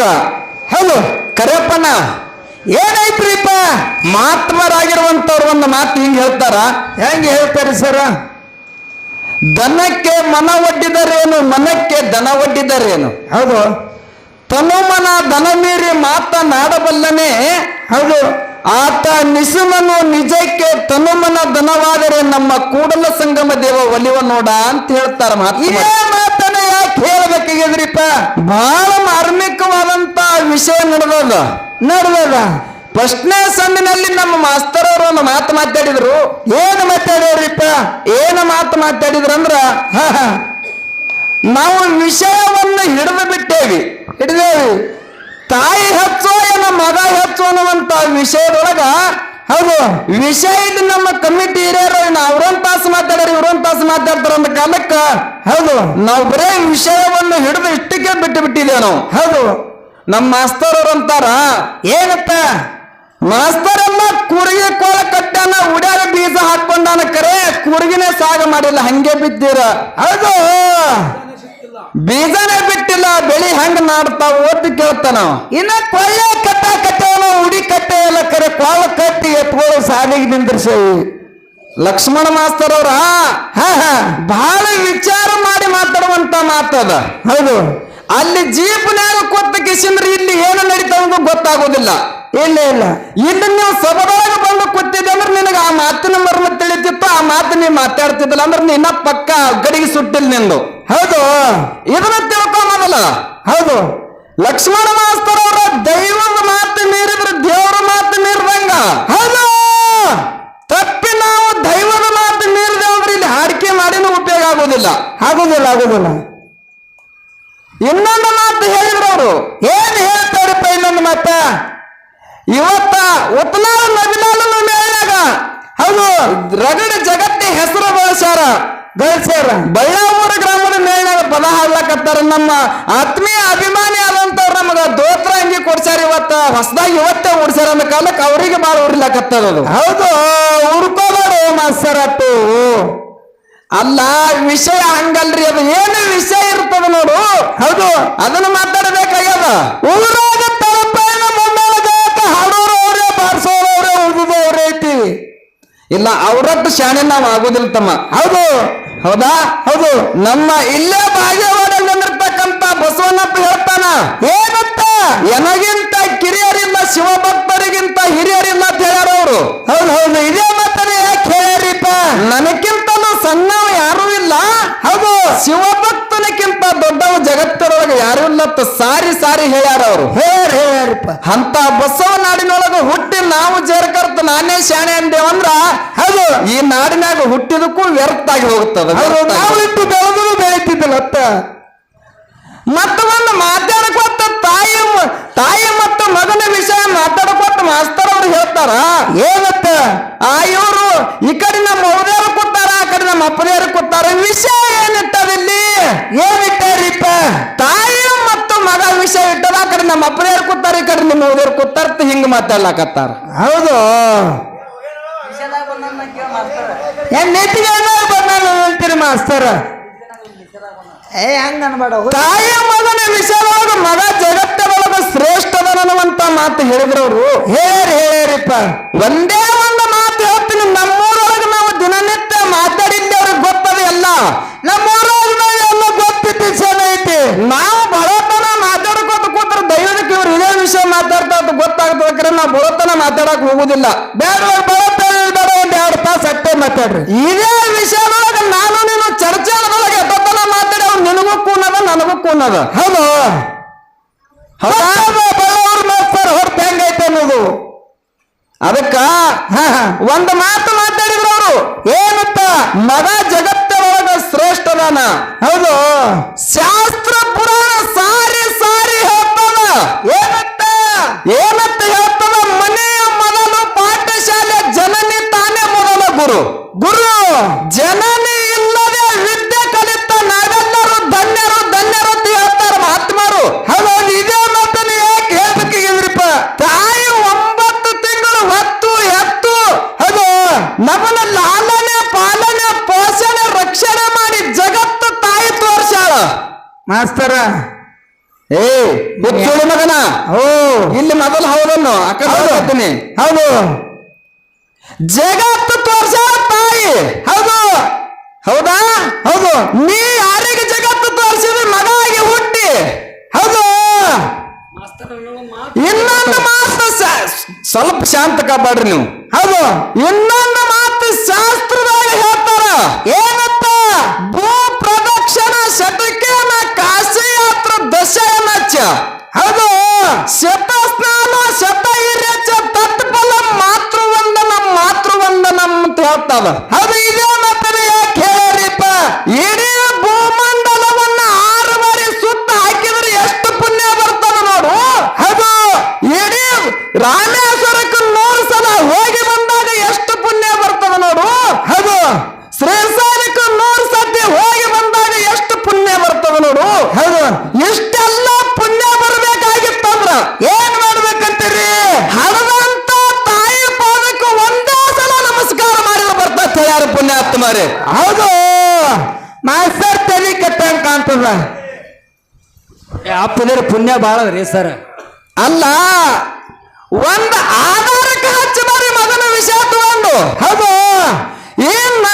ಅದಕ್ಕ ಹಲೋ ಕರೆಯಪ್ಪನ. ಏನೈತ್ರಿಪ್ಪ ಮಹಾತ್ಮರಾಗಿರುವಂತವ್ರು ಒಂದು ಮಾತು ಹಿಂಗ್ ಹೇಳ್ತಾರ. ಹೆಂಗೆ ಹೇಳ್ತಾರೆ ಸರ? ದನಕ್ಕೆ ಮನ ಒಡ್ಡಿದರೇನು ಮನಕ್ಕೆ ದನ ಒಡ್ಡಿದರೇನು? ಹೌದು. ತನುಮನ ದನ ಮೀರಿ ಮಾತನಾಡಬಲ್ಲನೆ ಹೌದು. ಆತ ನಿಸುಮನು ನಿಜಕ್ಕೆ ತನುಮನ ದನವಾದರೆ ನಮ್ಮ ಕೂಡಲ ಸಂಗಮ ದೇವ ಒಲಿವ ನೋಡ ಅಂತ ಹೇಳ್ತಾರ ಮಾತು ಹೇಳ್ಬೇಕಾಗಿದ್ರಿಪ್ಪ ಬಹಳ ಮಾರ್ಮಿಕವಾದಂತ ವಿಷಯ ನಡೆದದ. ನಡೆದದ. ಪ್ರಶ್ನೆ ಸಂದಿನಲ್ಲಿ ನಮ್ಮ ಮಾಸ್ತರ್ ಅವರು ಒಂದು ಮಾತು ಮಾತಾಡಿದ್ರು. ಏನು ಮಾತಾಡ್ಯಾರಿಪ್ಪ? ಏನು ಮಾತು ಮಾತಾಡಿದ್ರಂದ್ರ ನಾವು ವಿಷಯವನ್ನು ಹಿಡಿದು ಬಿಟ್ಟೇವಿ. ಹಿಡಿದೇವಿ. ತಾಯಿ ಹೆಚ್ಚೋ ಏನ ಮಗ ಹೆಚ್ಚು ಅನ್ನುವಂತ ವಿಷಯದೊಳಗ ಹೌದು. ವಿಷಯ ಇದು ನಮ್ಮ ಕಮಿಟಿ ಹಿರಿಯರು ಅವ್ರೊಂದ್ ತಾಸು ಮಾತಾಡ್ರಿ ಇವ್ರೊಂದ್ ತಾಸು ಮಾತಾಡ್ತಾರ ಅಂದ ಕಾಲಕ್ಕ ಹೌದು. ನಾವು ಬರೇ ವಿಷಯವನ್ನು ಹಿಡಿದು ಇಷ್ಟಕ್ಕೆ ಬಿಟ್ಟು ಬಿಟ್ಟಿದ್ದೇವೆ ನಾವು. ಹೌದು. ನಮ್ಮ ಮಾಸ್ತರ್ ಅವ್ರು ಅಂತಾರ ಏನಪ್ಪ? ಮಾಸ್ತರ್ ಎಲ್ಲ ಕೂರ್ಗಿ ಕೋಳ ಕಟ್ಟಾನ ಉಡ್ಯಾರ ಬೀಜ ಹಾಕೊಂಡಾನ ಕರೆ ಕೂರ್ಗಿನೇ ಸಾಗ ಮಾಡಿಲ್ಲ ಹಂಗೆ ಬಿದ್ದೀರ. ಹೌದು. ಬೀಜನೇ ಬಿಟ್ಟಿಲ್ಲ ಬೆಳಿ ಹಂಗ ನಾಡ್ತಾವ ಓದಿ ಕೇಳ್ತಾನ. ಇನ್ನ ಕೊಳ್ಳೆ ಎಲ್ಲ ಕಟ್ಟಿ ಎತ್ಕೊಳ್ಳೋ ಸಾಲಿಗೆ ನಿಂದ್ರಿಸೇವಿ. ಲಕ್ಷ್ಮಣ ಮಾಸ್ತರ್ ಅವ್ರ ಹಾ ಹಾ. ಬಹಳ ವಿಚಾರ ಮಾಡಿ ಮಾತಾಡುವಂತ ಮಾತದ ಹೌದು. ಅಲ್ಲಿ ಜೀಪ್ನ್ಯಾಗ ಕೊತ್ತ ಕಿಸಿಂದ್ರೆ ಇಲ್ಲಿ ಏನು ನಡೀತಾವ ಗೊತ್ತಾಗೋದಿಲ್ಲ. ಇಲ್ಲ ಇಲ್ಲ. ಇಲ್ಲಿ ನೀವು ಸಭದೊಳಗೆ ಬಂದು ಕೂತಿದ್ದೆ ಅಂದ್ರೆ ನಿನಗೆ ಆ ಮಾತಿನ ಮರ್ಮ ತಿಳಿತಿತ್ತು ಆ ಮಾತು ನೀವು ಮಾತಾಡ್ತಿದ್ದಿಲ್ಲ ಅಂದ್ರೆ ನಿನ್ನ ಪಕ್ಕ ಗಡಿಗೆ ಸುಟ್ಟಿಲ್ಲ ನಿಂದು. ಹೌದು. ಇದನ್ನ ತಿಳ್ಕೊ ಮೊದಲ. ಹೌದು. ಲಕ್ಷ್ಮಣ ಮಾಸ್ತರವರ ಅವರ ದೈವದ ಮಾತು ಮೀರಿದ್ರೆ ದೇವರ ಮಾತು ಮೀರಿದಂಗ? ಹೌದು. ತಪ್ಪಿ ನಾವು ದೈವದ ಮಾತು ಮೀರಿದೆ ಅಂದ್ರೆ ಇಲ್ಲಿ ಹಾಡಿಕೆ ಮಾಡಿನೂ ಉಪಯೋಗ ಆಗೋದಿಲ್ಲ ಆಗುದಿಲ್ಲ ಆಗುದಿಲ್ಲ ಇನ್ನೊಂದು ಮಾತು ಹೇಳಿದ್ರು ಅವರು. ಏನ್ ಹೇಳ್ತಾರಪ್ಪ ಇನ್ನೊಂದು ಮಾತ? ಇವತ್ತ ಉತ್ನಾಳ ನವಿಲಾಲನ ಮೇಲಾಗ ಹೌದು. ರಗಡ ಜಗತ್ತಿ ಹೆಸರು ಬಳಸ್ಯಾರ. ಬಳಸ್ಯಾರ. ಬಳ್ಳಾಪುರ ಗ್ರಾಮದ ಮೇಲಿನಾಗ ಪದ ಹಾಡ್ಲಕತ್ತಾರ ನಮ್ಮ ಆತ್ಮೀಯ ಅಭಿಮಾನಿ ಆದಂತವ್ರು ನಮಗ ದೋತ್ರ ಅಂಗಿ ಕೊಡ್ಸ್ಯಾರ ಇವತ್ತ ಹೊಸದಾಗಿ ಇವತ್ತೇ ಉಡ್ಸ್ಯಾರ ಅಂದ ಕಾಲಕ್ಕೆ ಅವ್ರಿಗೆ ಬಾಳ ಅದು. ಹೌದು ಉರ್ಕೋಬೇಡ ಮಾಸ್ತರಟ್ಟು ಅಲ್ಲ ವಿಷಯ ಹಂಗಲ್ರಿ ಅದು ಏನು ವಿಷಯ ಇರ್ತದ ನೋಡು. ಹೌದು. ಅದನ್ನ ಮಾತಾಡಬೇಕಾಗ್ಯದ. ಊರಾಗ ತಳಪೈನ ಮುಂದಾಳಗಾಕ ಹಾಡೋರು ಅವರೇ ಬಾರಿಸೋರು ಅವರೇ ಉಳಿದು ಐತಿ. ಇಲ್ಲ ಅವರದ್ದು ಶಾಣೆ ನಾವು ಆಗುದಿಲ್ಲ ತಮ್ಮ. ಹೌದು. ಹೌದಾ? ಹೌದು. ನಮ್ಮ ಇಲ್ಲೇ ಭಾಗ್ಯವಾಡಲ್ಲಿರ್ತಕ್ಕಂತ ಬಸವನಪ್ಪ ಹೇಳ್ತಾನ ಏನಂತ? ಎನಗಿಂತ ಕಿರಿಯರಿಲ್ಲ ಶಿವಭಕ್ತರಿಗಿಂತ ಹಿರಿಯರಿಲ್ಲ ಅಂತ ಹೇಳ್ಯಾರ ಅವರು. ಹೌದು ಹೌದು. ಇದೇ ಮಾತನ್ನ ಯಾಕೆ ಹೇಳ್ಯಾರಿಪ್ಪ? ನನಗಿಂತಲೂ ಸಣ್ಣ ಯಾರು ಇಲ್ಲ. ಹೌದು. ಶಿವಭಕ್ತನಕ್ಕಿಂತ ದೊಡ್ಡವ ಜಗತ್ತರೊಳಗೆ ಯಾರು ಇಲ್ಲತ್ತ ಸಾರಿ ಸಾರಿ ಹೇಳ್ಯಾರ ಅವರು. ಹೇಳ್ಯಾರ ಹೇಳ್ಯಾರಪ್ಪ. ಅಂತ ಬಸವ ನಾಡಿನೊಳಗ ಹುಟ್ಟಿ ನಾವು ಜೇರ್ಕರ್ತ ನಾನೇ ಶಾಣೆ ಅಂದೇವಂದ್ರ ಹೌದು ಈ ನಾಡಿನಾಗ ಹುಟ್ಟಿದಕ್ಕೂ ವ್ಯರ್ಥ ಆಗಿ ಹೋಗುತ್ತದೆ ನಾವು ಇಟ್ಟು ಬೆಳೆದ್ರು ಬೆಳೀತಿದ್ದಿಲ್ಲ ಅತ್ತ. ಮತ್ತು ಒಂದು ಮಾತಾಡಕೊತ್ತ ತಾಯಿ ತಾಯಿ ಮತ್ತು ಮಗನ ವಿಷಯ ಮಾತಾಡಕೊತ್ತ ಮಾಸ್ತರ್ ಅವ್ರು ಹೇಳ್ತಾರ. ಏನತ್ತ? ಆ ಇವರು ಈ ಕಡೆ ನಮ್ಮ ಅವ್ರ್ಯಾರು ಕೊಟ್ಟಾರ ಆ ಕಡೆ ನಮ್ಮ ಅಪ್ಪದೇರು ಕೊಟ್ಟಾರ ವಿಷಯ ಏನಿಟ್ಟದಿಲ್ಲಿ ಏನಿಟ್ಟಾರಿಪ್ಪ ತಾಯಿ ಮತ್ತು ಮಗ ವಿಷಯ ಇಟ್ಟದ ಆ ಕಡೆ ನಮ್ಮ ಅಪ್ಪನೇರ್ ಕೂತಾರ ಈ ಕಡೆ ನಿಮ್ಮ ಅವ್ರ್ಯಾರು ಕೊಟ್ಟಾರ ಹಿಂಗ್ ಮಾತಾಡ್ಲಾಕತ್ತಾರ. ಹೌದು. ಏನ್ ನೆತ್ತಿಗೆ ಅಂತೀರಿ ಮಾಸ್ತರ? ಏ ಹಂಗ ಅನ್ಬೇಡ ತಾಯಿಯ ಮಗನ ವಿಷಯದೊಳಗ ಮಗ ಜಗತ್ತದೊಳಗ ಶ್ರೇಷ್ಠದ ಅನ್ನುವಂತ ಮಾತು ಹೇಳಿದ್ರು ಅವರು ಹೇಳ್ಯಾರ ಹೇಳ್ಯಾರಿಪ್ಪ ಒಂದೇ ಒಂದು ಮಾತು ಹೇಳ್ತೀನಿ ನಮ್ಮೂರೊಳಗೆ ನಾವು ದಿನನಿತ್ಯ ಮಾತಾಡಿದ್ದೆ ಅವ್ರಿಗೆ ಗೊತ್ತದ ಎಲ್ಲ. ನಮ್ಮೂರಾಗ ಎಲ್ಲ ಗೊತ್ತಿತ್ತು ಸಣ್ಣ ಐತಿ ನಾವು ಬಡತನ ಮಾತಾಡ್ಕೋತ ಕೂತ್ರ ದೈವದಕ್ಕೆ ಇವ್ರು ಇದೇ ವಿಷಯ ಮಾತಾಡ್ತಾ ಅಂತ ಗೊತ್ತಾಗ್ತದೆ ನಾವು ಬಡತನ ಮಾತಾಡಕ್ ಹೋಗುದಿಲ್ಲ. ಬೇಡ ಬಡತನ ಬೇಡ ಒಂದ್ ಎರಡು ತಾಸು ಅಷ್ಟೇ ಮಾತಾಡ್ರಿ. ಇದೇ ವಿಷಯದೊಳಗೆ ನಾನು ನೀನು ಚರ್ಚೆದೊಳಗೆ ಎಷ್ಟೊತ್ತನ ಮಾತಾಡಿ ಅವ್ನು ನಿನಗೂ ಕೂನದ ನನಗೂ ಕೂನದ. ಹೌದು. ಮಾಸ್ತರ್ ಹೊರತು ಹೆಂಗೈತೆ ಅನ್ನೋದು. ಅದಕ್ಕ ಒಂದು ಮಾತು ಮಾತಾಡಿದ್ರು ಅವರು ಏನಂತ ಮಗ ಜಗತ್ತೊಳಗ ಶ್ರೇಷ್ಠದಾನ ಹೌದು. ಶಾಸ್ತ್ರ ಪುರಾಣ ಸಾರಿ ಸಾರಿ ಹೇಳ್ತದ. ಏನತ್ತ ಏನತ್ತ ಹೇಳ್ತದ? ಮನೆಯ ಮೊದಲು ಪಾಠಶಾಲೆ ಜನನಿ ತಾನೇ ಮೊದಲ ಗುರು. ಗುರು. ಜನನಿ ಇಲ್ಲದೆ ವಿದ್ಯೆ ಕಲಿತ ನಾವೆಲ್ಲರೂ ಧನ್ಯರು ಧನ್ಯರು ಅಂತ ಹೇಳ್ತಾರ ಮಹಾತ್ಮರು ಹೌದು ಇದೇ ಮಾತನ್ನ ಯಾಕೆ ಹೇಳ್ಬೇಕಿದ್ರಿಪ್ಪ ತಾಯಿ ಒಂಬತ್ತು ತಿಂಗಳು ಹೊತ್ತು ಎತ್ತು ಹೌದು ನಮ್ಮನ್ನ ಲಾಲನೆ ಪಾಲನೆ ಮಾಸ್ತರ. ಏ ಹುಚ್ಚುಳಿ ಮಗನ. ಓ ಇಲ್ಲಿ ಮೊದಲು ಹೌದನ್ನು ಕಡೆ ಹೌದು. ಹೌದು. ಜಗತ್ತು ತೋರ್ಸ ತಾಯಿ. ಹೌದು. ಹೌದಾ? ಹೌದು. ನೀ ಯಾರಿಗೆ ಜಗತ್ತು ತೋರಿಸಿದ್ರೆ ಮಗ ಆಗಿ ಹುಟ್ಟಿ? ಹೌದು. ಇನ್ನೊಂದು ಮಾತು. ಸ್ವಲ್ಪ ಶಾಂತ ಕಾಪಾಡ್ರಿ ನೀವು. ಹೌದು. ಇನ್ನೊಂದು ಮಾತು ಶಾಸ್ತ್ರದಾಗ ಹೇಳ್ತಾರ. ಏನಪ್ಪ ಹೌದು. ಶತ ಸ್ನಾನ ಶತ ಹಿರ್ಯಚ್ಚ ತತ್ಫಲ ಮಾತೃವಂದನಂ ಮಾತೃವಂದನಂ ಅಂತ ಹೇಳ್ತಾವ. ಹೌದು ಇದೇ ಮತ್ತೆ ಯಾಕೆ ಹೇಳಿರಿಪ್ಪ? ಇಡೀ ಭೂಮಂಡಲವನ್ನ ಆರು ಬಾರಿ ಸುತ್ತ ಹಾಕಿದ್ರೆ ಎಷ್ಟು ಪುಣ್ಯ ಬರ್ತದ ನೋಡು. ಹೌದು. ಇಡೀ ರಾಮೇಶ್ವರಕ್ಕೆ ನೂರು ಸಲ ಹೋಗಿ ಬಂದಾಗ ಎಷ್ಟು ಪುಣ್ಯ ಬರ್ತದ ನೋಡು. ಹೌದು. ಶ್ರೀಸಾರಕ ನೂರು ಸತಿ ಹೋಗಿ ಬಂದಾಗ ಎಷ್ಟು ಪುಣ್ಯ ಬರ್ತದ ನೋಡು. ಹೌದು. ಇಷ್ಟೆಲ್ಲ ಪುಣ್ಯಾತ್ಮರೇ ಹೌದು. ಮಾಸ್ತರ್ ತಲೆ ಕೆಟ್ಟ ಕಾಣ್ತದ. ಪುಣ್ಯ ಬಾಳ ರೀ ಸರ್. ಅಲ್ಲ ಒಂದ್ ಆಧಾರಕ್ಕೆ ಹಚ್ಚಿ ಬರೀ ಮಗನ ವಿಷಯ ತಗೊಂಡು. ಹೌದು. ಏನ್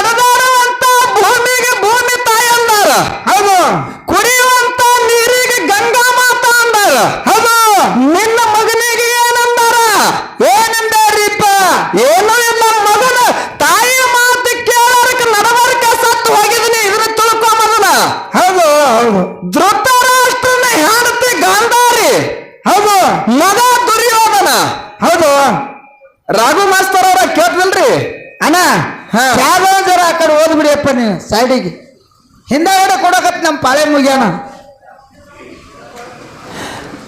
ಅಂತ ಭೂಮಿಗೆ ಭೂಮಿ ತಾಯಿ ಅಂದಾರ. ಹೌದು. ಕುಡಿಯುವಂತ ನೀರಿಗೆ ಗಂಗಾ ಮಾತಾ ಅಂದಾರ. ಹೌದು. ನಿನ್ನ ಧೃತರಾಷ್ಟ್ರನ ಹೆಂಡತಿ ಗಾಂಧಾರಿ. ಹೌದು. ಮಗ ದುರ್ಯೋಧನ. ಹೌದು. ರಾಘು ಮಾಸ್ತರ್ ಅವರ ಕೇಳ್ತಿಲ್ರಿ ಅಣ್ಣ. ಯಾವ್ದೋ ಜರ ಆ ಕಡೆ ಓದ್ಬಿಡಿಯಪ್ಪ ನೀವು ಸೈಡಿಗೆ. ಹಿಂದಗಡೆ ಕೊಡಕತ್ ನಮ್ಮ ಪಾಳೆ ಮುಗಿಯೋಣ.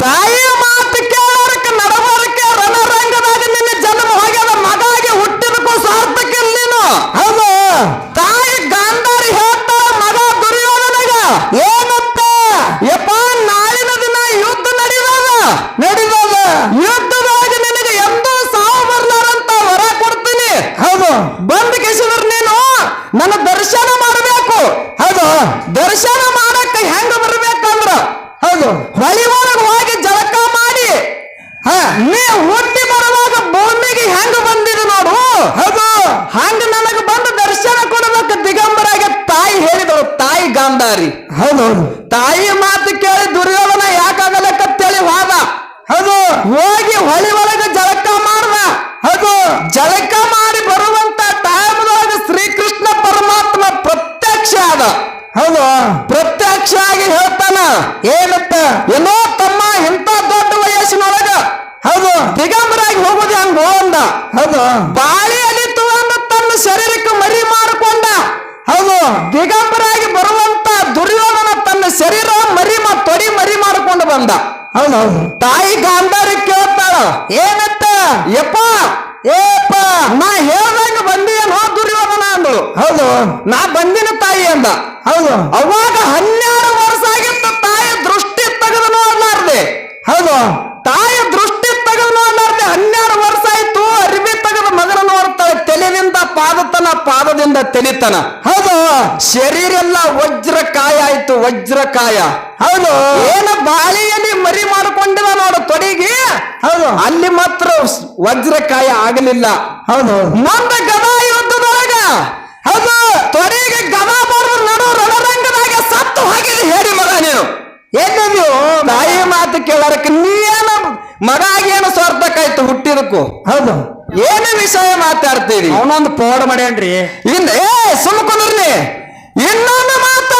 ತಾಯಿ ಮಾತು ಕೇಳೋರಕ್ಕೆ ನಡವರಕ್ಕೆ ರಣರಂಗದಾಗ ನಿನ್ನ ಜನ್ಮ ಹೋಗ್ಯದ ಮಗಾಗಿ ಹುಟ್ಟಿದಕ್ಕೂ ಸಾರ್ಥಕ್ಕೆ ನೀನು. ಹೌದು. ತಾಯಿ ಗಾಂಧಾರಿ ಹೇಳ್ತಾಳ ಮಗ ದುರ್ಯೋಧನಗ. ಏನಪ್ಪ ಯಪ್ಪ ನಾಳಿನ ದಿನ ಯುದ್ಧ ನಡೆದಾಗ ನಡೆದಾಗ ಯುದ್ಧದಾಗ ನಿನಗೆ ಎಂದೂ ಸಾವು ಬರ್ಲಾರಂತ ವರ ಕೊಡ್ತೀನಿ. ಹೌದು. ಬಂದ್ ಕೆಸಿದ್ರ ನೀನು ನನ್ನ ದರ್ಶನ ಮಾಡಬೇಕು. ಹೌದು. ದರ್ಶನ ಮಾಡಕ್ಕ ಹೆಂಗ ಬರ್ಬೇಕಂದ್ರ? ಹೌದು. ಹೊಳಿ ಒಳಗೆ ಹೋಗಿ ಜಳಕ ಮಾಡಿ ಹಾ. ನೀ ಭೂಮಿಗೆ ಹೆಂಗ ಬಂದಿದೆ ನೋಡು. ಹೌದು. ಹಂಗ ನನಗ ಬಂದು ದರ್ಶನ ಕೊಡಬೇಕು ದಿಗಂಬರಾಗೆ ತಾಯಿ ಹೇಳಿದಳು ತಾಯಿ ಗಾಂಧಾರಿ. ಹೌದೌದು ಹೌದು. ತಾಯಿ ಮಾತು ಕೇಳಿ ದುರ್ಯೋಧನ ಯಾಕಾಗಲಕ್ಕತ್ತೇಳಿ ಹೋದ? ಹೌದು. ಹೋಗಿ ಹೊಳಿ ಒಳಗೆ ಜಳಕ ಮಾಡ್ದ. ಹೌದು. ಜಳಕ ಮಾಡಿ ಬರುವಂತ ಟೈಮ್ದೊಳಗೆ ಶ್ರೀಕೃಷ್ಣ ಪರಮಾತ್ಮ ಪ್ರತ್ಯಕ್ಷ ಆದ. ಹೌದು. ಪ್ರತ್ಯಕ್ಷ ಆಗಿ ಹೇಳ್ತಾನ ಏನಪ್ಪ ಏನೋ ತಮ್ಮ ಇಂಥ ದೊಡ್ಡ ವಯಸ್ಸಿನೊಳಗ ಹೌದು ದಿಗಂಬರಾಗಿ ಹೋಗುದು ಹಂಗ ಅಂದ ಹೌದು ಬಾಳಿಯಲ್ಲಿ ತಗೊಂಡು ತನ್ನ ಶರೀರಕ್ಕೆ ಮರಿ ಮಾಡಿಕೊಂಡ ಹೌದು ದಿಗಂಬರಾಗಿ ಬರುವಂತ ದುರ್ಯೋಧನ ತನ್ನ ಶರೀರ ಮರಿ ಮಾ ತೊಡಿ ಮರಿ ಮಾಡಿಕೊಂಡು ಬಂದ. ಹೌದು ತಾಯಿ ಗಾಂಧಾರಿ ಕೇಳ್ತಾಳ ಏನತ್ತ? ಯಪ್ಪ ಏಪ್ಪ ನಾ ಹೇಳ್ದಂಗ ಬಂದಿಯೇನೋ ದುರ್ಯೋಧನ ಅಂದಳು. ಹೌದು. ನಾ ಬಂದಿನ ತಾಯಿ ಅಂದ. ಹೌದು. ಅವಾಗ ಹನ್ನೆರಡು ವರ್ಷ ಆಗಿತ್ತ ತಾಯಿ ದೃಷ್ಟಿ ತೆಗೆದು ನೋಡ್ಲಾರ್ದೆ. ಹೌದು. ತಾಯಿ ದೃಷ್ಟಿ ತೆಗೆದು ನೋಡ್ಲಾರ್ದೆ ಹನ್ನೆರಡು ತಲೆಯಿಂದ ಪಾದತನ ಪಾದದಿಂದ ತೆಲಿತನ ಹೌದು. ಶರೀರ ಎಲ್ಲ ವಜ್ರಕಾಯ ಆಯ್ತು ವಜ್ರಕಾಯ. ಹೌದು. ಏನು ಬಾಳಿಯಲ್ಲಿ ಮರಿ ಮಾಡಿಕೊಂಡಿದ ನೋಡು ತೊಡಿಗೆ. ಹೌದು. ಅಲ್ಲಿ ಮಾತ್ರ ವಜ್ರಕಾಯ ಆಗಲಿಲ್ಲ. ಹೌದು. ಮುಂದೆ ಗದಾ ಯುದ್ಧದೊಳಗ ಹೌದು. ತೊಡಿಗೆ ಗದಾ ಬರೆದು ನಡು ರಣರಂಗದಾಗ ಸತ್ತು ಹೋಗಿದೆ ಹೇಳಿ ಮಗ ನೀನು. ಎಲ್ಲಿದ್ಯೋ ತಾಯಿ ಮಾತು ಕೇಳೋದಕ್ಕೆ ನೀ ಏನು ಮಗ ಏನು ಸ್ವಾರ್ಥಕ್ಕಾಯ್ತು ಹುಟ್ಟಿದಕ್ಕೂ ಹೌದು. ಏನು ವಿಷಯ ಮಾತಾಡ್ತೀರಿ? ಅವನೊಂದು ಪೋಡ್ ಮಾಡ್ಯಾನ್ರಿ. ಇನ್ ಏ ಸುಮ್ಕೊಂಡ್ರಿ ಇನ್ನೊಂದು ಮಾತ.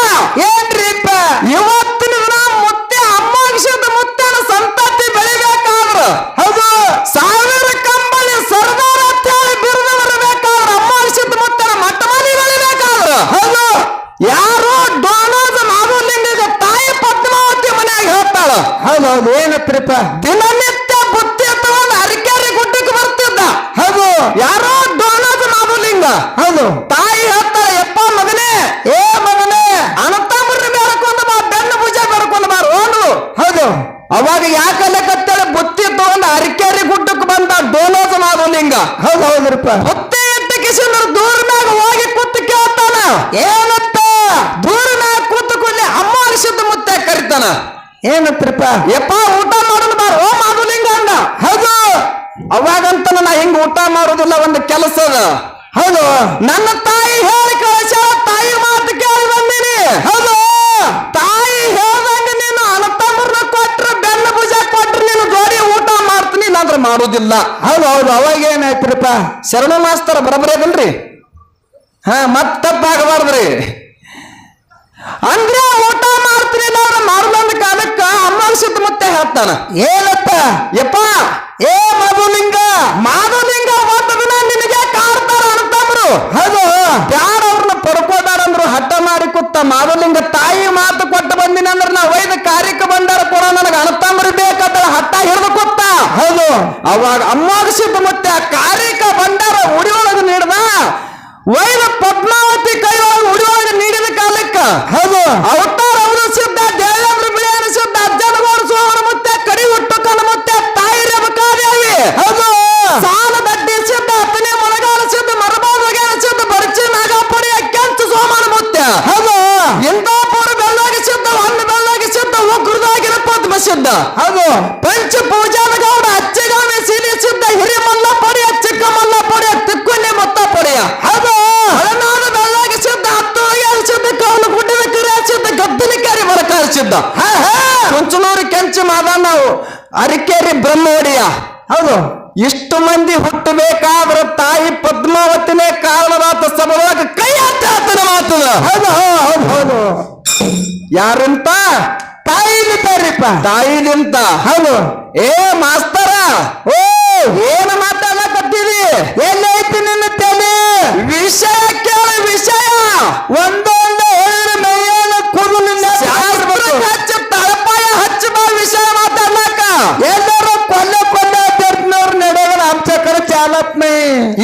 ಏನ್ರಿಪ್ಪ ಇವತ್ತಿನ ದಿನ ಮುತ್ತೆ ಅಮ್ಮಾಂಶದ ಮುತ್ತನ ಸಂತತಿ ಬೆಳಿಬೇಕಾದ್ರ. ಹೌದು. ಸಾವಿರ ಕಂಬಳಿ ಸರ್ದಾರ ಅಂತ ಹೇಳಿ ಬಿರುದು ಬರಬೇಕಾದ್ರ ಅಮ್ಮಾಂಶದ ಮುತ್ತನ ಮಟ್ಟ ಮನೆ ಬೆಳಿಬೇಕಾದ್ರ. ಹೌದು. ಯಾರೋ ಡೋನೋದ ಮಾಧುಲಿಂಗದ ತಾಯಿ ಪದ್ಮಾವತಿ ಮನ್ಯಾಗ ಹೇಳ್ತಾಳ. ಹೌದು ಹೌದು. ಏನತ್ರಿಪ್ಪ ದಿನನಿತ್ಯ ಬುತ್ತಿ ತಗೊಂಡು ಅರಿಕೆರೆ ಗುಡ್ಡಕ್ಕೆ ಬರ್ತಿದ್ದ ಹೌದು ಯಾರೋ ಡೋನೋದ ಮಾಧುಲಿಂಗ ಹೌದು ತಾಯಿ ಹೇಳ್ತಾಳ ಯಪ್ಪ ಮಗನೇ ಏ ಮಗನೇ ಅನಂತಮುರ್ರಿ ಬೇಡ್ಕೊಂಡು ಬಾ ಬೆನ್ನು ಭುಜ ಬೇಡ್ಕೊಂಡು ಬಾ ರೋಡು ಹೌದು ಅವಾಗ ಯಾಕಲ್ಲ ಕತ್ತೇಳಿ ಬುತ್ತಿ ತಗೊಂಡು ಅರಿಕೆರೆ ಗುಡ್ಡಕ್ಕೆ ಬಂದ ಡೋನೋದ ಮಾಧುಲಿಂಗ ಹೌದ್ರಪ್ಪ ಬುತ್ತಿ ಇಟ್ಟ ದೂರನಾಗ ಹೋಗಿ ಕೂತು ಕೇಳ್ತಾನ. ಏನತ್ತ ದೂರನಾಗ ಕೂತು ಕೂಡಲೇ ಅಮ್ಮ ಅನಿಸಿದ್ದು ಮುತ್ತೆ ಕರಿತಾನ. ಏನಂತ್ರಿಪ್ಪ? ಯಪ್ಪ ಊಟ ಮಾಡೋದು ಬಾರ ಓ ಮಾಧುಲಿಂಗ ಅಂದ ಹೌದು. ಅವಾಗಂತ ನಾ ಹಿಂಗ ಊಟ ಮಾಡೋದಿಲ್ಲ ಒಂದು ಕೆಲಸ ಅದ ಹೌದು. ನನ್ನ ತಾಯಿ ಹೇಳಿ ಮಾಡೋದಿಲ್ಲ ಹೌದು ಹೌದು. ಅವಾಗ ಏನಾಯ್ತಿರಪ್ಪ ಶರಣ ಮಾಸ್ತರ ಬರಬರೇದಲ್ರಿ ಹಾ ಮತ್ ತಪ್ಪಾಗಬಾರ್ದ್ರಿ. ಅಂದ್ರೆ ಊಟ ಮಾಡ್ತೀರಿ ನಾನು ಮಾಡ್ದಂದ ಕಾಲಕ್ಕ ಅಮ್ಮ ಸುತ್ತಮುತ್ತ ಹೇಳ್ತಾನ. ಏನಪ್ಪ? ಯಪ್ಪ ಏ ಮಧುಲಿಂಗ! ಮಾಧುಲಿಂಗ ಒಂದು ದಿನ ನಿನಗೆ ಕಾಡ್ತಾರ ಅಂತಂದ್ರು. ಹೌದು. ಯಾರು ಅವ್ರನ್ನ ಪಡ್ಕೋತಾರಂದ್ರು ಹಠ ಮಾಡಿ ಕುತ್ತ ಮಾಧುಲಿಂಗ ತಾಯಿ ಮಾತು ಕೊಟ್ಟು ಬಂದಿನ ಅಂದ್ರೆ ನಾ ವೈದ್ಯ ಕಾರ್ಯಕ್ಕೆ ಬಂದಾರ ಕೊಡ ನನಗೆ ಅಣತಂಬ್ರಿ ಬೇಕಾದ ಹಠ ಹಿಡಿದು ಹೌದು. ಅವಾಗ ಅಮ್ಮಾಗ ಸಿದ್ಧ ಮತ್ತೆ ಆ ಕಾರಿಕ ಬಂದಾರ ಉಡಿಯೊಳಗೆ ನೀಡ್ದ ವೈರ ಪದ್ಮಾವತಿ ಕೈಯೊಳಗೆ ಉಡಿಯೊಳಗೆ ನೀಡಿದ ಕಾಲಕ್ಕ. ಹೌದು. ಅವತಾರ ಅವರು ಸಿದ್ಧ ದೇವೇಂದ್ರ ಬಿಳಿಯನ ಸಿದ್ಧ ಅಜ್ಜನ ಸೋಮರ ಮತ್ತೆ ಕಡಿ ಹುಟ್ಟು ಕಲ ಮತ್ತೆ ತಾಯಿ ರೇವಕಾದೇವಿ ಹೌದು. ಸಾಲ ದಡ್ಡಿ ಸಿದ್ಧ ಹತ್ತನೇ ಮೊಳಗಾಲ ಸಿದ್ಧ ಮರಬಾದ ಸಿದ್ಧ ಬರ್ಚಿ ನಾಗಪಡಿ ಅಕ್ಕಂತ ಸೋಮಾನ ಮುತ್ಯ. ಹೌದು. ಇಂದಾಪುರ ಬೆಳ್ಳಾಗಿ ಸಿದ್ಧ ಹಣ್ಣು ಬೆಳ್ಳಾಗಿ ಸಿದ್ಧ ಉಗ್ರದಾಗಿರ ಪದ್ಮ ಸಿದ್ಧ. ಹೌದು. ಪಂಚ ಪೂಜಾದ ಅರಿಕೇರಿ ಬ್ರಹ್ಮೋಡಿಯ. ಹೌದು. ಇಷ್ಟು ಮಂದಿ ಹುಟ್ಟಬೇಕಾದ್ರ ತಾಯಿ ಪದ್ಮಾವತಿನೇ ಕಾರಣದಾತ ಸಮವಾಗ ಕೈ ಆತನ ಮಾತದ ಹೌದು ಹೌದು ಹೌದು ಯಾರಿಂತ? ನಿಂತ ತಾಯಿಲಿಂತ ಹೌದು. ಏ ಮಾಸ್ತರ. ಓ. ಏನು ಮಾತಾಡಕತ್ತೀರಿ ಎಲ್ಲೈತಿ ನಿನ್ನ ತಲೆ? ವಿಷಯ ಕೇಳ ವಿಷಯ. ಒಂದೊಂದು हालत में।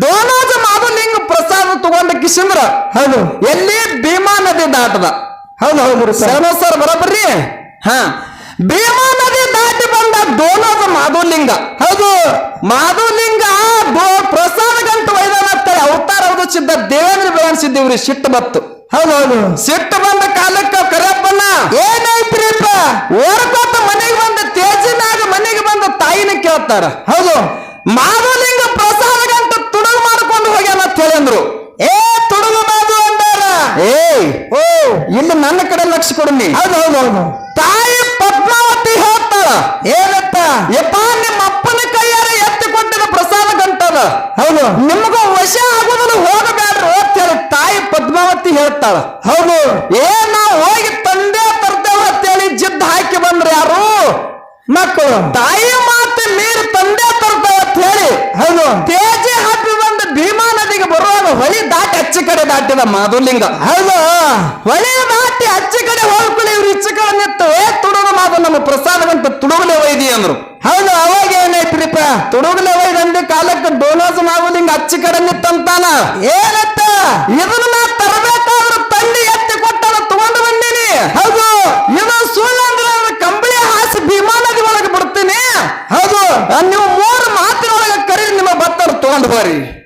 ಡೋನಾಜ ಮಾಧುಲಿಂಗ ಪ್ರಸಾದ ತಗೊಂಡ ಕಿಶಂದ್ರ. ಹೌದು. ಎಲ್ಲಿ? ಭೀಮಾ ನದಿ ದಾಟದ. ಹೌದು ಹೌದು ಶರಣ ಸರ್ ಬರಬರ್ರಿ? ಹಾ. ಭೀಮಾ ನದಿ ದಾಟಿ ಬಂದ ಡೋನಾಜ ಮಾಧುಲಿಂಗ. ಹೌದು. ಮಾಧುಲಿಂಗ ಪ್ರಸಾದ ಗಂಟು ವೈದಾನ ಅವತಾರ ಅವಧಿಸಿದ್ದ ದೇವೇಂದ್ರ ಬೆಳೆಸಿದ್ದ ಇವ್ರಿಗೆ ಸಿಟ್ಟು ಬತ್ತು. ಹೌದು ಹೌದು. ಸಿಟ್ಟು ಬಂದ ಕಾಲಕ್ಕ ಕರೆಯಪ್ಪನ ಏನೈತ್ರಿಪ್ಪ ಓಡ್ಕೊತ ಮನೆಗೆ ಬಂದ ತೇಜಿನಾಗ ಮನೆಗೆ ಬಂದ ತಾಯಿನ ಕೇಳ್ತಾರ. ಹೌದು. ಮಾಧುಲಿಂಗ ಪ್ರಸಾದ ತುಡುಗು ಮಾಡ್ಕೊಂಡು ಹೋಗ್ಯಾನ ಅಂತ ಹೇಳಂದ್ರು ಏ ತುಡುಗು ಮಾಡು ಅಂದಾರ. ಏ ಓ. ಇಲ್ಲಿ ನನ್ನ ಕಡೆ ಲಕ್ಷ ಕೊಡಿ ಹೌದು ಹೌದು ಹೌದು. ತಾಯಿ ಪದ್ಮಾವತಿ ಹೇಳ್ತಾಳ. ಏನತ್ತ? ಯಪ್ಪ ನಿಮ್ಮ ಅಪ್ಪನ ಕೈಯಾರ ಎತ್ತಿ ಕೊಟ್ಟಿದ ಪ್ರಸಾದ ಗಂಟದ. ಹೌದು. ನಿಮಗೂ ವಶ ಆಗುದಿಲ್ಲ ಹೋಗಬೇಡ್ರಿ ಅಂತ ಹೇಳಿ ತಾಯಿ ಪದ್ಮಾವತಿ ಹೇಳ್ತಾಳ. ಹೌದು. ಏ ನಾವು ಹೋಗಿ ತಂದೆ ತರ್ತೇವೆ ಅಂತೇಳಿ ಜಿದ್ದು ಹಾಕಿ ಬಂದ್ರೆ ಯಾರು? ಮಕ್ಕಳು. ತಾಯಿ ಮಾತು ನೀರು ತಂದೆ ತರ್ತೇವೆ ಅಂತ ಹೇಳಿ ಹೌದು. ತೇಜಿ ಹಾಕಿ ಬಂದು ಭೀಮಾ ನದಿಗೆ ಬರುವಾಗ ಹೊಳಿ ದಾಟಿ ಅಚ್ಚ ಕಡೆ ದಾಟಿದ ಮಾಧುಲಿಂಗ. ಹೌದು. ಹೊಳಿ ದಾಟಿ ಅಚ್ಚ ಕಡೆ ಹೋಗ್ಕೊಳ್ಳಿ ಇವ್ರು ಇಚ್ಚ ಕಡೆ ನಿತ್ತು ಏ ತುಡುಗು ಮಾದು ನಮ್ಮ ಪ್ರಸಾದವಂತ ತುಡುಗಲೆ ಒಯ್ದಿ ಅಂದ್ರು. ಹೌದು ಅವಾಗ ಏನಾಯ್ತ್ರಿಪ್ಪ ತುಡುಗಲೆ ಅಂದ್ರೆ ಕಾಲಕ್ಕೆ ಡೋನಾಸ್ ಮಾಧುಲಿಂಗ ಅಚ್ಚ ಕಡೆ ನಿತ್ತಂತಾನ ಏನತ್ತ ಇದನ್ನ ನಾ ತರಬೇಕಾದ್ರೆ ತಂಡಿ ಎತ್ತಿ ಕೊಟ್ಟ ತಗೊಂಡು ಬಂದೀನಿ. ಹೌದು. ಇದು ಸುಳ್ಳು ಅಂದ್ರೆ ಕಂಬಳಿ ಹಾಸಿ ಭೀಮಾ ನದಿ ಒಳಗೆ ಬಿಡ್ತೀನಿ. ಹೌದು. ನೀವು ಮೂರು ಮಾತಿನೊಳಗೆ ಕರೀರಿ ನಿಮ್ಮ ಭತ್ತರು ತಗೊಂಡು ಹೋರಿ ದ್ರೋಣಾಸ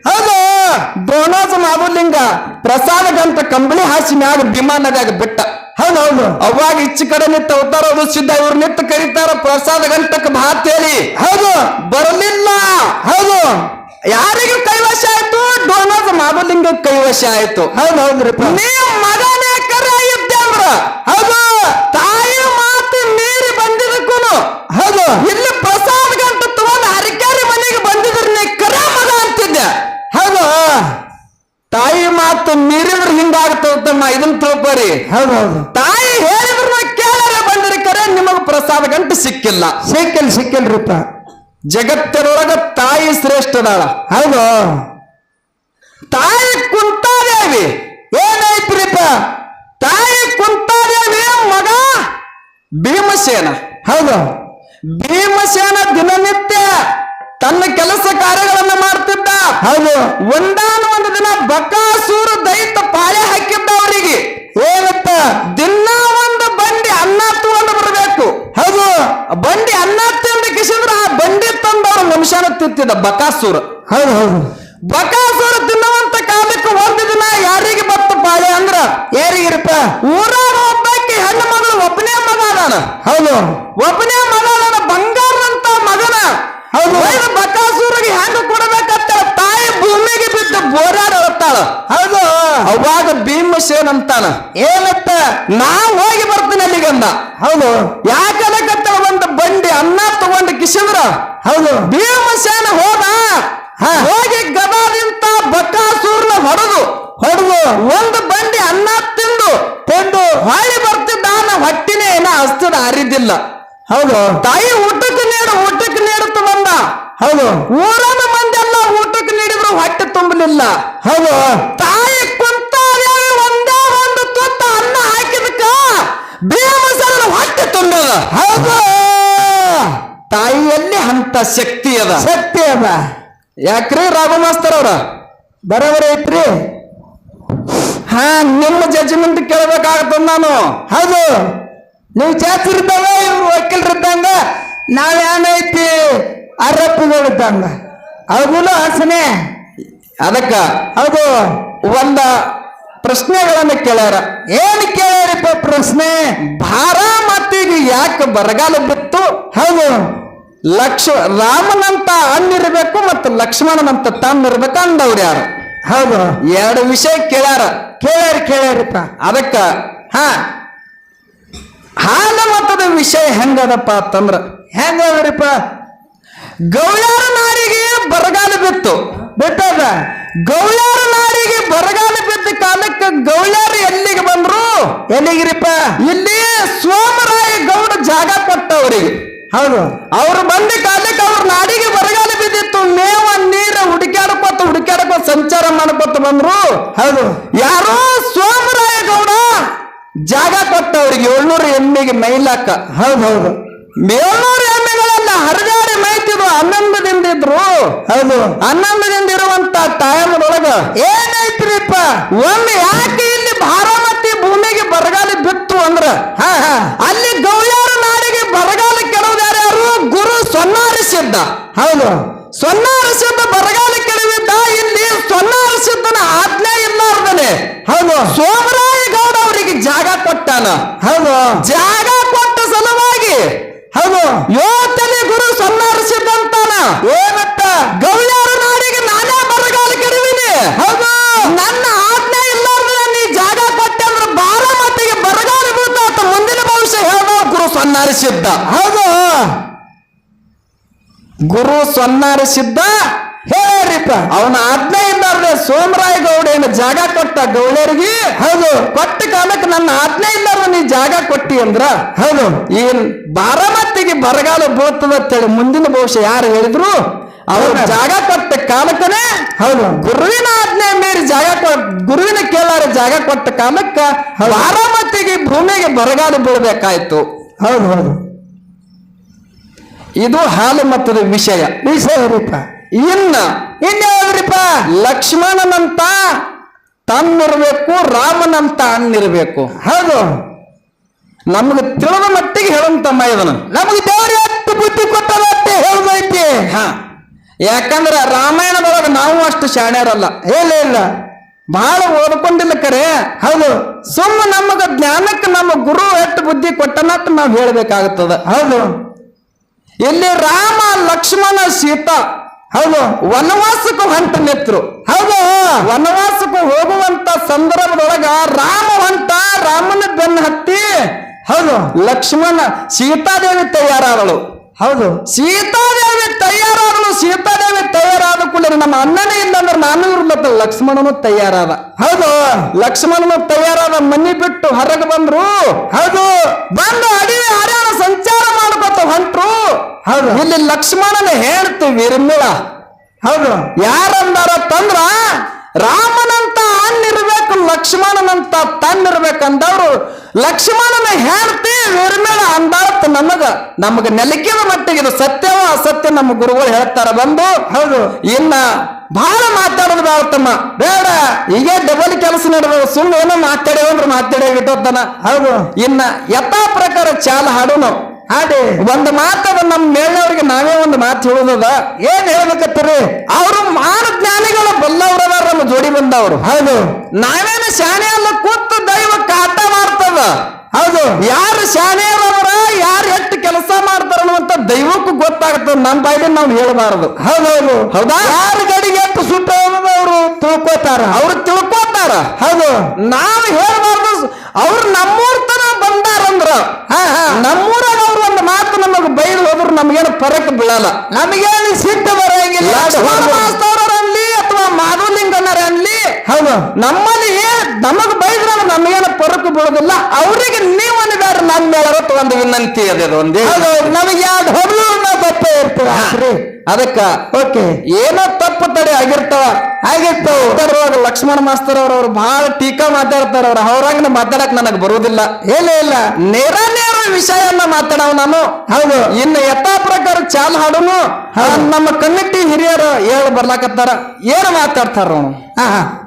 ಪ್ರಸಾದ ಗಂಟ ಕಂಬಳಿ ಹಾಸಿ ಮ್ಯಾಗ ಭೀಮಾ ಬಿಟ್ಟ. ಹೌದೌದು. ಹೌದು ಅವಾಗ ಇಚ್ಚ ಕಡೆ ನಿಂತ ಅವತಾರ ಸಿದ್ಧ ಇವ್ರು ನಿತ್ತ ಕರೀತಾರ ಪ್ರಸಾದ ಗಂಟಕ್ಕೆ ಭಾತ್ ಹೇಳಿ ಹೌದು. ಬರಲಿಲ್ಲ. ಹೌದು. ಯಾರಿಗೂ ಕೈವಶ ಆಯ್ತು ಡೋನಾದ ಮಾಧುಲಿಂಗ ಕೈವಶ ಆಯ್ತು. ಹೌದು ಹೌದ್ರಿ ನೀ ಮಗನೇ ಕರೆ ಅಂದ್ರ. ಹೌದು. ತಾಯಿ ಮಾತು ಮೀರಿ ಬಂದಿದ್ದಕ್ಕೂ ಹೌದು. ಇಲ್ಲಿ ಪ್ರಸಾದ ಗಂಟ ತಗೊಂಡು ಅರಿಕಾರಿ ಮನೆಗೆ ಬಂದಿದ್ರೆ ನೀ ಕರೆ ಮಗ ಅಂತಿದ್ದೆ ಹೌದು ತಾಯಿ ಮಾತು ಮೀರಿದ್ರೆ ಹಿಂಗಾಗ್ತದಮ್ಮ ಇದನ್ನ ತಿಳ್ಕೊರಿ. ಹೌದೌದು. ಹೌದು ತಾಯಿ ಹೇಳಿದ್ರು ಕೇಳರೆ ಬಂದಿರಿ ಕರೆ ನಿಮಗ ಪ್ರಸಾದ ಗಂಟು ಸಿಕ್ಕಿಲ್ಲ. ಸಿಕ್ಕಿಲ್ ಸಿಕ್ಕಿಲ್ರಿಪ್ಪ ಜಗತ್ತಿನೊಳಗ ತಾಯಿ ಶ್ರೇಷ್ಠದಾಳ ಹೌದು. ತಾಯಿ ಕುಂತಾದೇವಿ. ಏನಾಯ್ತ್ರಿಪ್ಪ ತಾಯಿ ಕುಂತಾದೇವಿ ಮಗ ಭೀಮಸೇನ. ಹೌದು. ಭೀಮಸೇನ ದಿನನಿತ್ಯ ತನ್ನ ಕೆಲಸ ಕಾರ್ಯಗಳನ್ನ ಮಾಡ್ತಿದ್ದ. ಹೌದು. ಒಂದಾನ ಒಂದು ದಿನ ಬಕಾಸೂರು ದೈತ ಪಾಳೆ ಹಾಕಿದ್ದ ಅವರಿಗೆ. ಏನಪ್ಪ ದಿನ ಒಂದು ಬಂಡಿ ಅನ್ನ ತಗೊಂಡು ಬರಬೇಕು. ಹೌದು. ಬಂಡಿ ಅನ್ನ ತಿಂದು ಕಿಸಿದ್ರ ಆ ಬಂಡಿ ತಂದವರು ಮನುಷ್ಯನ ತಿಂತಿದ್ದ ಬಕಾಸೂರು. ಹೌದು ಹೌದು. ಬಕಾಸುರ ತಿನ್ನುವಂತ ಕಾಲಕ್ಕೆ ಒಂದು ದಿನ ಯಾರಿಗೆ ಬತ್ತು ಪಾಳೆ ಅಂದ್ರ? ಯಾರಿಗಿರಪ್ಪ ಊರಾಗ ಒಬ್ಬಾಕಿ ಹೆಣ್ಣು ಮಗಳು ಒಬ್ಬನೇ ಮಗ ಅದಾನ. ಹೌದು. ಒಬ್ಬನೇ ಮಗ ಅದಾನ ಬಂಗಾರದಂತ ಮಗನ. ಹೌದು. ಬಕಾಸುರಿಗೆ ಹೆಂಗ ಕೊಡಬೇಕಂತ ತಾಯಿ ಭೂಮಿಗೆ ಬಿದ್ದು ಅಳತ್ತಾಳ ಹೌದು. ಅವಾಗ ಭೀಮಸೇನ್ ಅಂತಾನ ಏನತ್ತ? ನಾ ಹೋಗಿ ಬರ್ತೀನಿ ಅಲ್ಲಿಗಂದ ಹೌದು. ಯಾಕಲಕತ್ತ ಒಂದು ಬಂಡಿ ಅನ್ನ ತಗೊಂಡು ಕಿಸಿದ್ರ? ಹೌದು. ಭೀಮಸೇನ ಹೋದ. ಹೋಗಿ ಗದಾದಿಂತ ಬಕಾಸೂರ್ನ ಹೊಡೆದು ಹೊಡೆದು. ಒಂದು ಬಂಡಿ ಅನ್ನ ತಿಂದು ತಿಂದು. ಹಾಳಿ ಬರ್ತಿದ್ದಾನ ಹೊಟ್ಟಿನೇ ಏನ ಹಸ್ತದ ಹರಿದಿಲ್ಲ. ಹೌದು. ತಾಯಿ ಊಟಕ್ಕೆ ಬಂದ ಹೌದು. ಊರನ ಮಂದಿ ಎಲ್ಲ ಊಟಕ್ಕೆ ನೀಡಿದ್ರು ಹೊಟ್ಟೆ ತುಂಬಲಿಲ್ಲ. ಹೌದು. ತಾಯಿ ಕುಂತ ಒಂದೇ ಒಂದು ತುತ್ತ ಅನ್ನ ಹಾಕಿದಕ್ಕ ಭೀಮಸೇನ ಹೊಟ್ಟೆ ತುಂಬದ. ಹೌದು. ತಾಯಿಯಲ್ಲಿ ಅಂತ ಶಕ್ತಿ ಅದ. ಶಕ್ತಿ ಅದ. ಯಾಕ್ರಿ ರಾಘಮಾಸ್ತರ್ ಅವ್ರ? ಬರೋಬರ ಐತ್ರಿ ಹಾ ನಿಮ್ಮ ಜಜ್ಮೆಂಟ್ ಕೇಳಬೇಕಾಗತ್ತ ನಾನು. ಹೌದು. ನೀವು ಚಾಚರಿದ್ದಾಗ ಇವ್ರು ವಕೀಲರಿದ್ದಂಗ ನಾವೇನೈತಿ ಅರಪ್ಪಗಳಿದ್ದಂಗ ಅವ್ರಿಗೂ ಆಸನೆ. ಅದಕ್ಕ ಹೌದು. ಒಂದ ಪ್ರಶ್ನೆಗಳನ್ನ ಕೇಳ್ಯಾರ. ಏನ್ ಕೇಳ್ಯಾರಿಪ್ಪ ಪ್ರಶ್ನೆ? ಭಾರ ಭಾರಾಮತಿಗೆ ಯಾಕೆ ಬರಗಾಲ ಬಿತ್ತು? ಹೌದು. ಲಕ್ಷ ರಾಮನಂತ ಅಣ್ಣಿರ್ಬೇಕು ಮತ್ತು ಲಕ್ಷ್ಮಣನಂತ ತಣ್ಣಿರ್ಬೇಕು ಅಂದವ್ರು ಯಾರು? ಹೌದು. ಎರಡು ವಿಷಯ ಕೇಳ್ಯಾರ. ಕೇಳ್ಯಾರ ಕೇಳ್ಯಾರಿಪ್ಪ. ಅದಕ್ಕ ಹಾ. ಹಾಲ ಮತದ ವಿಷಯ ಹೆಂಗದಪ್ಪ ಅಂತಂದ್ರ ಹೆಂಗದ್ರಿಪ್ಪ? ಗೌಳ್ಯಾರ ನಾಡಿಗೆ ಬರಗಾಲ ಬಿತ್ತು. ಬಿಟ್ಟದ ಗೌಳಾರ ನಾಡಿಗೆ ಬರಗಾಲ ಬಿದ್ದ ಕಾಲಕ್ಕೆ ಗೌಳಾರ್ ಎಲ್ಲಿಗೆ ಬಂದ್ರು? ಎಲ್ಲಿಗಿರಿಪ್ಪ? ಇಲ್ಲಿ ಸೋಮರಾಯ ಗೌಡ ಜಾಗ ಕೊಟ್ಟವರಿಗೆ. ಹೌದು. ಅವ್ರು ಬಂದ ಕಾಲಕ್ಕೆ ಅವ್ರ ನಾಡಿಗೆ ಬರಗಾಲ ಬಿದ್ದಿತ್ತು. ಮೇವ ನೀರ ಹುಡುಕ್ಯಾಡ್ಕೊತ ಹುಡುಕ್ಯಾಡ್ಕೊತ ಸಂಚಾರ ಮಾಡ್ಕೊತ ಬಂದ್ರು. ಹೌದು. ಯಾರೋ ಸೋಮರಾಯ ಗೌಡ ಜಾಗ ಕೊಟ್ಟವ್ರಿಗೆ ಏಳ್ನೂರು ಎಮ್ಮಿಗೆ ಮೈಲಾಕ. ಹೌದು ಹೌದು. ಏಳ್ನೂರು ಆನಂದದಿಂದ ಇದ್ರು. ಹೌದು. ಆನಂದದಿಂದ ಇರುವಂತ ಒಳಗ ಏನೈತ್ರಿಪ್ಪ? ಒಮ್ಮೆ ಯಾಕೆ ಇಲ್ಲಿ ಭಾರಾಮತಿ ಭೂಮಿಗೆ ಬರಗಾಲ ಬಿತ್ತು ಅಂದ್ರ? ಹಾ ಹಾ. ಅಲ್ಲಿ ಗೌಯಾರ ನಾಡಿಗೆ ಬರಗಾಲ ಕೆಡವ್ರು ಯಾರ್ಯಾರು ಗುರು ಸೊನ್ನಾರಿ ಸಿದ್ಧ. ಹೌದು. ಸೊನ್ನಾರ ಸಿದ್ಧ ಬರಗಾಲ ಕೆಡವಿದ್ದ ಇಲ್ಲಿ ಸೊನ್ನಾರ ಸಿದ್ಧನ ಆಜ್ಞೆ ಇಲ್ಲಾರ್ದನೆ. ಹೌದು. ಸೋಮರಾಯ ಗೌಡ ಅವರಿಗೆ ಜಾಗ ಕೊಟ್ಟಾನ. ಹೌದು. ಜಾಗ ಕೊಟ್ಟ ಸಲುವಾಗಿ ಹೌದು. ಯೋತನೆ ಗುರು ಸೊನ್ನಾರ ಸಿದ್ಧ ಅಂತಾನ ಏನಪ್ಪ ಗೌಳ್ಯಾರ ನಾಡಿಗೆ ನಾನೇ ಬರಗಾಲ ಕೆಡವಿನಿ ಹೌದು ನನ್ನ ಆಜ್ಞೆ ಇಲ್ಲಾರ್ದನೆ ನೀ ಜಾಗ ಕೊಟ್ಟೆ ಅಂದ್ರೆ ಬಾರಾಮತಿಗೆ ಬರಗಾಲ ಬೀಳ್ತಾತ ಮುಂದಿನ ಭವಿಷ್ಯ ಹೇಳ್ದ ಗುರು ಸೊನ್ನಾರಿ ಸಿದ್ಧ ಹೌದು. ಗುರು ಸೊನ್ನಾರಿ ಸಿದ್ಧ ಹೇಳ್ರಿಪ್ಪ. ಅವನ ಆಜ್ಞೆ ಇಲ್ಲಾರ್ದೆ ಸೋಮರಾಯ ಗೌಡ ಏನು ಜಾಗ ಕೊಟ್ಟ ಗೌಡರಿಗೆ? ಹೌದು. ಕೊಟ್ಟ ಕಾಲಕ್ಕೆ ನನ್ನ ಆಜ್ಞೆ ಇಲ್ಲಾರ್ದೆ ನೀ ಜಾಗ ಕೊಟ್ಟಿ ಅಂದ್ರ? ಹೌದು. ಏನ್ ಬಾರಾಮತಿಗೆ ಬರಗಾಲ ಬೀಳ್ತದ ಅಂತೇಳಿ ಮುಂದಿನ ಬಹುಶಃ ಯಾರು ಹೇಳಿದ್ರು? ಅವ್ರ ಜಾಗ ಕೊಟ್ಟ ಕಾಲಕ್ಕನೆ ಹೌದು. ಗುರುವಿನ ಆಜ್ಞೆ ಮೀರಿ ಜಾಗ ಕೊಟ್ಟ ಗುರುವಿನ ಕೇಳಾರ ಜಾಗ ಕೊಟ್ಟ ಕಾಲಕ್ಕ. ಬಾರಾಮತಿಗೆ ಭೂಮಿಗೆ ಬರಗಾಲ ಬೀಳ್ಬೇಕಾಯ್ತು. ಹೌದು ಹೌದು. ಇದು ಹಾಲು ಮತ್ತದ ವಿಷಯ. ವಿಷಯರಿಪ್ಪ. ಇನ್ನ ಇನ್ಯಾವ್ರಿಪ್ಪ ಲಕ್ಷ್ಮಣನಂತ ತನ್ನಿರ್ಬೇಕು ರಾಮನಂತ ಅನ್ನಿರ್ಬೇಕು. ಹೌದು. ನಮ್ಗೆ ತಿಳಿದ ಮಟ್ಟಿಗೆ ಹೇಳಂತಮ್ಮ ಇದನ್ನ ನಮಗೆ ದೇವ್ರ ಎಷ್ಟು ಬುದ್ಧಿ ಕೊಟ್ಟದ ಅಂತ ಹೇಳ್ದೈತಿ. ಹಾ. ಯಾಕಂದ್ರ ರಾಮಾಯಣದೊಳಗೆ ನಾವು ಅಷ್ಟು ಶಾಣ್ಯರಲ್ಲ. ಇಲ್ಲ ಇಲ್ಲ. ಬಹಳ ಓದ್ಕೊಂಡಿಲ್ಲ ಕರೆ. ಹೌದು. ಸುಮ್ಮ ನಮಗೆ ಜ್ಞಾನಕ್ಕೆ ನಮ್ಮ ಗುರು ಎಷ್ಟು ಬುದ್ಧಿ ಕೊಟ್ಟನಂತ ನಾವು ಹೇಳ್ಬೇಕಾಗುತ್ತದ. ಹೌದು. ಇಲ್ಲಿ ರಾಮ ಲಕ್ಷ್ಮಣ ಸೀತಾ ಹೌದು. ವನವಾಸಕ್ಕೂ ಹೊಂಟ ನಿತ್ರು. ಹೌದು. ವನವಾಸಕ್ಕೂ ಹೋಗುವಂತ ಸಂದರ್ಭದೊಳಗ ರಾಮ ಹೊಂಟ ರಾಮನ ಬೆನ್ನ ಹತ್ತಿ ಹೌದು. ಲಕ್ಷ್ಮಣ ಸೀತಾದೇವಿ ತಯಾರಾದಳು. ಹೌದು. ಸೀತಾದೇವಿ ತಯಾರಾದಳು ಸೀತಾದೇವಿ ತಯಾರಾದ ಕೂಡ ನಮ್ಮ ಅಣ್ಣನೇ ಇಲ್ಲ ಅಂದ್ರೆ ನಾನು ಇರ್ಲತ್ತ ಲಕ್ಷ್ಮಣನು ತಯಾರಾದ. ಹೌದು. ಲಕ್ಷ್ಮಣನು ತಯಾರಾದ ಮನಿ ಬಿಟ್ಟು ಹೊರಗೆ ಬಂದ್ರು. ಹೌದು. ಬಂದು ಅಡಿ ಹರ್ಯಾಣ ಸಂಚಾರ ಮಾಡ್ಕೊತ ಹೊಂಟ್ರು. ಹೌದು. ಇಲ್ಲಿ ಲಕ್ಷ್ಮಣನ ಹೇಳ್ತು ವಿರ್ಮಿಳ. ಹೌದು. ಯಾರಂದಾರ ತಂದ್ರ ರಾಮನಂತ ಅಣ್ಣಿರ್ಬೇಕು ಲಕ್ಷ್ಮಣನಂತ ತನ್ನಿರ್ಬೇಕಂದವ್ರು ಲಕ್ಷ್ಮಣನ ಹೇಳ್ತಿ ವಿರ್ಮಿಳ ಅಂದಾತ್ ನಮಗ. ನಮಗ ನೆಲಕಿದ ಮಟ್ಟಿಗೆ ಇದು ಸತ್ಯವೋ ಅಸತ್ಯ ನಮ್ಮ ಗುರುಗಳು ಹೇಳ್ತಾರ ಬಂದು. ಹೌದು. ಇನ್ನ ಬಹಳ ಮಾತಾಡೋದು ಬೇಡ ತಮ್ಮ. ಬೇಡ. ಈಗ ಡಬಲ್ ಕೆಲಸ ನಡೆದ ಸುಳ್ಳು ಏನೋ ಮಾತಾಡೋ ಅಂದ್ರೆ ಮಾತಾಡೇ ಹೌದು. ಇನ್ನ ಯಥಾ ಪ್ರಕಾರ ಚಾಲ ಹಾಡು ನಾವು ಹಾಡಿ ಒಂದು ಮಾತದ ನಮ್ಮ ಮೇಳವ್ರಿಗೆ ನಾವೇ ಒಂದು ಮಾತು ಹೇಳೋದದ? ಏನ್ ಹೇಳ್ಬೇಕತ್ತೀರಿ? ಅವರು ಮಾನ ಜ್ಞಾನಿಗಳು ಬಲ್ಲವ್ರದಾರ ನಮ್ಮ ಜೋಡಿ ಬಂದವರು. ಹೌದು. ನಾವೇನು ಶಾನೆ ಅಲ್ಲ ಕೂತು ದೈವ ಕಾಟ ಮಾಡ್ತದ? ಹೌದು. ಯಾರು ಶಾನೆ ಯಾರು ಎಷ್ಟು ಕೆಲಸ ಮಾಡ್ತಾರ ಅನ್ನುವಂತ ದೈವಕ್ಕೂ ಗೊತ್ತಾಗುತ್ತೆ. ನಮ್ಮ ಬಾಯಿಗೆ ನಾವು ಹೇಳಬಾರದು. ಹೌದೌದು. ಹೌದಾ? ಯಾರು ಗಡಿಗೆ ಎಷ್ಟು ಸುಟ್ಟ ಅವರು ತಿಳ್ಕೊತಾರ? ಅವ್ರು ತಿಳ್ಕೊತಾರ. ಹೌದು. ನಾವು ಹೇಳಬಾರದು. ಅವ್ರು ನಮ್ಮೂರ್ ತನ ಬಂದಾರಂದ್ರ ನಮ್ಮೂರಾಗ ಅವ್ರು ಒಂದು ಮಾತು ನಮಗ್ ಬೈದು ಹೋದ್ರು ನಮ್ಗೇನು ಫರಕ್ ಬೀಳಲ್ಲ. ನಮಗೇನು ಸಿಟ್ಟು ಬರಂಗಿಲ್ಲ. ಹೌದು. ನಮ್ಮಲ್ಲಿ ನಮಗ್ ಬೈದ್ರ ನಮಗೇನು ಪರಕು ಬೀಳೋದಿಲ್ಲ. ಅವರಿಗೆ ನೀವು ಬೇಡ ನಮ್ಮ ಮೇಳರ ಒಂದು ವಿನಂತಿ ಅದ ಒಂದೇ. ನಮಗೆ ಎರಡು ನಾವು ತಪ್ಪೇ ಇರ್ತೀವಿ ಅದಕ್ಕ ಓಕೆ. ಏನೋ ತಪ್ಪು ತಡೆ ಆಗಿರ್ತಾವ. ಆಗಿರ್ತಾವ. ಲಕ್ಷ್ಮಣ ಮಾಸ್ತರ್ ಅವ್ರ ಅವ್ರು ಬಹಳ ಟೀಕಾ ಮಾತಾಡ್ತಾರ ಅವ್ರ. ಅವ್ರಂಗ ಮಾತಾಡಕ್ ನನಗ್ ಬರುವುದಿಲ್ಲ. ಇಲ್ಲ ಇಲ್ಲ. ನೇರ ನೇರ ವಿಷಯನ್ನ ಮಾತಾಡವ ನಾನು. ಹೌದು. ಇನ್ನು ಯಥಾ ಪ್ರಕಾರ ಚಾಲ್ ಹಾಡುನು. ನಮ್ಮ ಕಮಿಟಿ ಹಿರಿಯರು ಹೇಳ ಬರ್ಲಾಕತ್ತಾರ. ಏನ್ ಮಾತಾಡ್ತಾರ ಅವನು ಹಾ.